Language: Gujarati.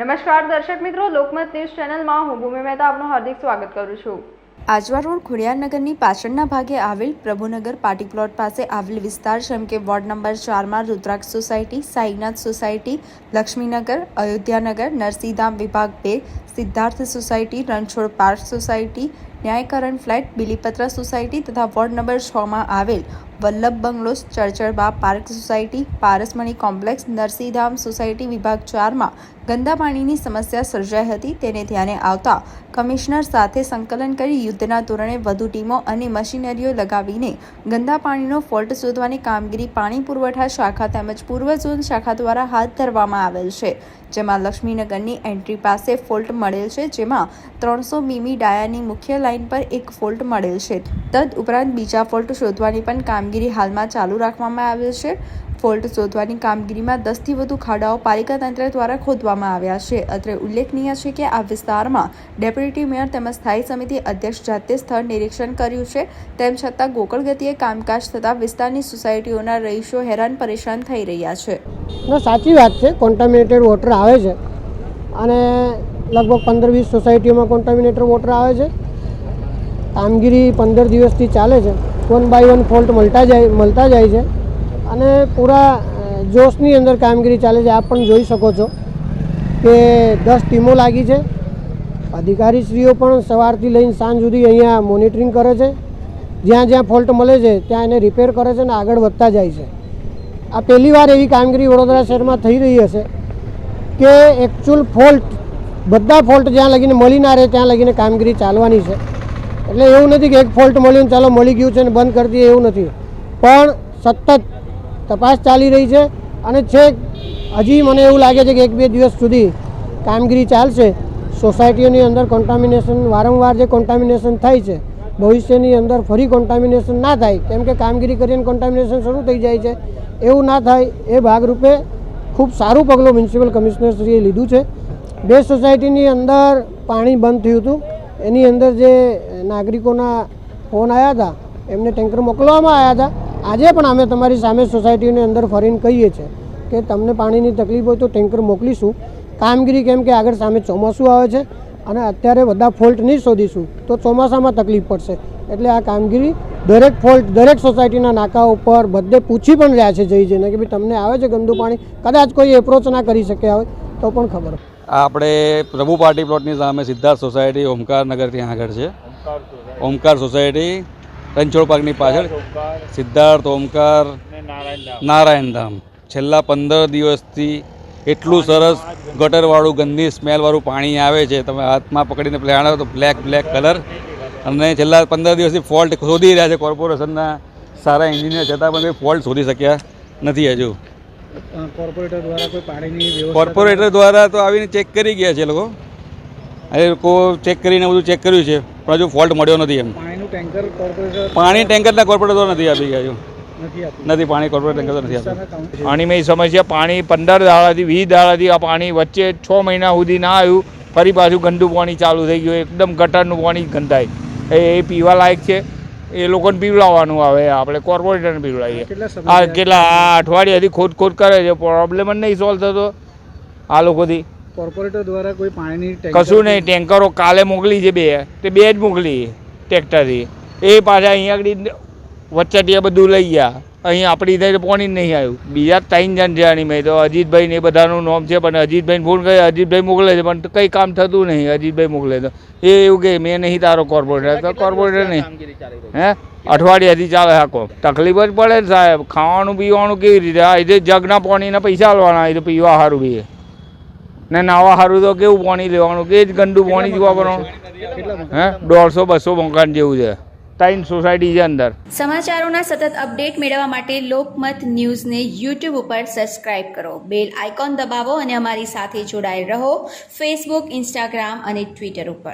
નમસ્કાર દર્શક મિત્રો, લોકમત ન્યૂઝ ચેનલમાં હું ભૂમિ મહેતા આપનું હાર્દિક સ્વાગત કરું છું. આજવા રોડ ખોડિયારનગરની પાછળના ભાગે આવેલ પ્રભુનગર પાર્ટી પ્લોટ પાસે આવેલ વિસ્તાર જેમ કે વોર્ડ નંબર ચારમાં રુદ્રાક્ષ સોસાયટી, સાઈનાથ સોસાયટી, લક્ષ્મીનગર, અયોધ્યાનગર નરસિંહધામ વિભાગ બે, Siddharth society, Ranchhod park society Nyaykaran flat Bilipatra society તથા વોર્ડ નંબર છમાં આવેલ Vallabh bungalows ચરચરબા park society, Parasmani complex Narsinhdham society વિભાગ ચારમાં ગંદા પાણીની સમસ્યા સર્જાઈ હતી. તેને ધ્યાને આવતા કમિશનર સાથે સંકલન કરી યુદ્ધના ધોરણે વધુ ટીમો અને મશીનરીઓ લગાવીને ગંદા પાણીનો ફોલ્ટ શોધવાની કામગીરી પાણી પુરવઠા શાખા તેમજ પૂર્વ ઝોન શાખા દ્વારા હાથ ધરવામાં આવેલ છે, જેમાં લક્ષ્મીનગરની એન્ટ્રી પાસે ફોલ્ટ મળેલ છે, જેમાં ત્રણસો મીમી ડાયાની મુખ્ય લાઇન પર એક ફોલ્ટ મળેલ છે. તદ ઉપરાંત બીજા ફોલ્ટ શોધવાની પણ કામગીરી હાલમાં ચાલુ રાખવામાં આવેલ છે. ફોલ્ટ શોધવાની કામગીરીમાં દસથી વધુ ખાડાઓ પાલિકા તંત્ર દ્વારા ખોદવામાં આવ્યા છે. અત્રે ઉલ્લેખનીય છે કે આ વિસ્તારમાં ડેપ્યુટી મેયર તેમજ સ્થાયી સમિતિ અધ્યક્ષ જાતે સ્થળ નિરીક્ષણ કર્યું છે. તેમ છતાં ગોકળ ગતિએ કામકાજ થતાં વિસ્તારની સોસાયટીઓના રહીશો હેરાન પરેશાન થઈ રહ્યા છે. સાચી વાત છે. કોન્ટામિનેટેડ વોટર આવે છે. અને લગભગ પંદર વીસ સોસાયટીઓમાં કોન્ટામિનેટર વોટર આવે છે. કામગીરી પંદર દિવસથી ચાલે છે. વન બાય વન ફોલ્ટ મળતા જાય મળતા જાય છે. અને પૂરા જોશની અંદર કામગીરી ચાલે છે. આપ પણ જોઈ શકો છો કે દસ ટીમો લાગી છે. અધિકારીશ્રીઓ પણ સવારથી લઈને સાંજ સુધી અહીંયા મોનિટરિંગ કરે છે. જ્યાં જ્યાં ફોલ્ટ મળે છે, ત્યાં એને રિપેર કરે છે અને આગળ વધતા જાય છે. આ પહેલી વાર એવી કામગીરી વડોદરા શહેરમાં થઈ રહી હશે કે એકચ્યુઅલ ફોલ્ટ બધા ફોલ્ટ જ્યાં લગીને મળી ના રહે, ત્યાં લગીને કામગીરી ચાલવાની છે. એટલે એવું નથી કે એક ફોલ્ટ મળ્યો ને ચાલો મળી ગયું છે ને બંધ કરી દઈએ, એવું નથી. પણ સતત તપાસ ચાલી રહી છે અને છેક હજી મને એવું લાગે છે કે એક બે દિવસ સુધી કામગીરી ચાલશે. સોસાયટીઓની અંદર કોન્ટામિનેશન વારંવાર જે કોન્ટામિનેશન થાય છે, ભવિષ્યની અંદર ફરી કોન્ટામિનેશન ના થાય, કેમ કે કામગીરી કરીને કોન્ટામિનેશન શરૂ થઈ જાય છે, એવું ના થાય એ ભાગરૂપે ખૂબ સારું પગલું મ્યુનિસિપલ કમિશનરશ્રીએ લીધું છે. બે સોસાયટીની અંદર પાણી બંધ થયું હતું. એની અંદર જે નાગરિકોના ફોન આવ્યા હતા, એમને ટેન્કર મોકલવામાં આવ્યા હતા. આજે પણ અમે તમારી સામે સોસાયટીની અંદર ફરીને કહીએ છીએ કે તમને પાણીની તકલીફ હોય તો ટેન્કર મોકલીશું. કામગીરી કેમ કે આગળ સામે ચોમાસું આવે છે અને અત્યારે બધા ફોલ્ટ નહીં શોધીશું, તો ચોમાસામાં તકલીફ પડશે. એટલે આ કામગીરી દરેક ફોલ્ટ, દરેક સોસાયટીના નાકા ઉપર બધે પૂછી પણ રહ્યા છે જઈ જઈને કે ભાઈ તમને આવે છે ગંદુ પાણી? કદાચ કોઈ એપ્રોચ ના કરી શક્યા હોય તો પણ ખબર. આપણે પ્રભુ પાર્ટી પ્લોટની સામે સિદ્ધાર્થ સોસાયટી, ઓમકાર નગર ત્યાં આગળ છે. ઓમકાર સોસાયટી. રણછોડ પાર્કની પાછળ. સિદ્ધાર્થ ઓમકાર નારાયણ ધામ. છેલ્લા પંદર દિવસથી એટલું સરસ ગટરવાળું ગંદી સ્મેલવાળું પાણી આવે છે. તમે હાથમાં પકડીને પ્લાણ તો બ્લેક બ્લેક કલર અને છેલ્લા પંદર દિવસથી ફોલ્ટ શોધી રહ્યા છે કોર્પોરેશનના સારા એન્જિનિયર છતાં પણ ફોલ્ટ શોધી શક્યા નથી હજુ. કોર્પોરેટર દ્વારા કોઈ પાણીની કોર્પોરેટર દ્વારા તો આવીને ચેક કરી ગયા છે એ લોકો. એ લોકો ચેક કરીને બધું ચેક કર્યું છે. પણ હજુ ફોલ્ટ મળ્યો નથી એમ. પાણીનું ટેન્કર કોર્પોરેટર પાણી ટેન્કરના કોર્પોરેટર નથી આપી ગયા હજુ. નથી પાણી કોર્પોરેટ ટેન્કર નથી આપી. વિસ્તારના કાઉન્સિલ- પાણીમાં સમસ્યા પાણી પંદર દાડાથી વીસ દાડાથી આ પાણી વચ્ચે છ મહિના સુધી ના આવ્યું. ફરી પાછું ગંદુ પાણી ચાલુ થઈ ગયું. એકદમ ગટરનું પાણી ગંધાય. એ એ પીવા લાયક છે. એ લોકોને પીવડાવવાનું આવે. આપણે કોર્પોરેટરને પીવડાવીએ. આ કેટલા આ અઠવાડિયાથી ખોદ ખોદ કરે છે. પ્રોબ્લેમ જ નહીં સોલ્વ થતો. આ લોકોથી. કોર્પોરેટર દ્વારા કોઈ પાણીની કશું નહીં ટેન્કરો કાલે મોકલી છે બે. તે બે જ મોકલી ટ્રેક્ટરથી. એ પાછા અહીંયા આગળ વચ્ચેટિયા બધું લઈ ગયા. અહીં આપણી ત્યાં પોણી જ નહીં આવ્યું. બીજા ત્રણ જણ છે આની મેં તો અજીતભાઈ ને એ બધાનું નામ છે પણ અજીતભાઈને ફોન કર્યો અજીતભાઈ મોકલે છે પણ કંઈ કામ થતું નહીં. અજીતભાઈ મોકલે તો. એ એવું કે મેં નહીં તારો કોર્પોરેટર. તો કોર્પોરેટર નહીં. હે? અઠવાડિયાથી ચાલે આખો તકલીફ જ પડે ને સાહેબ. ખાવાનું પીવાનું કેવી રીતે? આ જગના પાણીના પૈસા આલવાના એ તો પીવા સારું બી ને નાવા સારું તો કેવું પાણી લેવાનું? કે જ ગંદુ પાણી જોવા પડવાનું હે? દોઢસો બસો મકાન જેવું છે. ત્રણ સોસાયટી છે અંદર. સમાચારોના સતત અપડેટ મેળવવા માટે લોકમત ન્યૂઝને યુટ્યુબ ઉપર સબસ્ક્રાઇબ કરો. બેલ આઇકોન દબાવો અને અમારી સાથે જોડાયેલ રહો. ફેસબુક ઇન્સ્ટાગ્રામ અને ટ્વિટર ઉપર.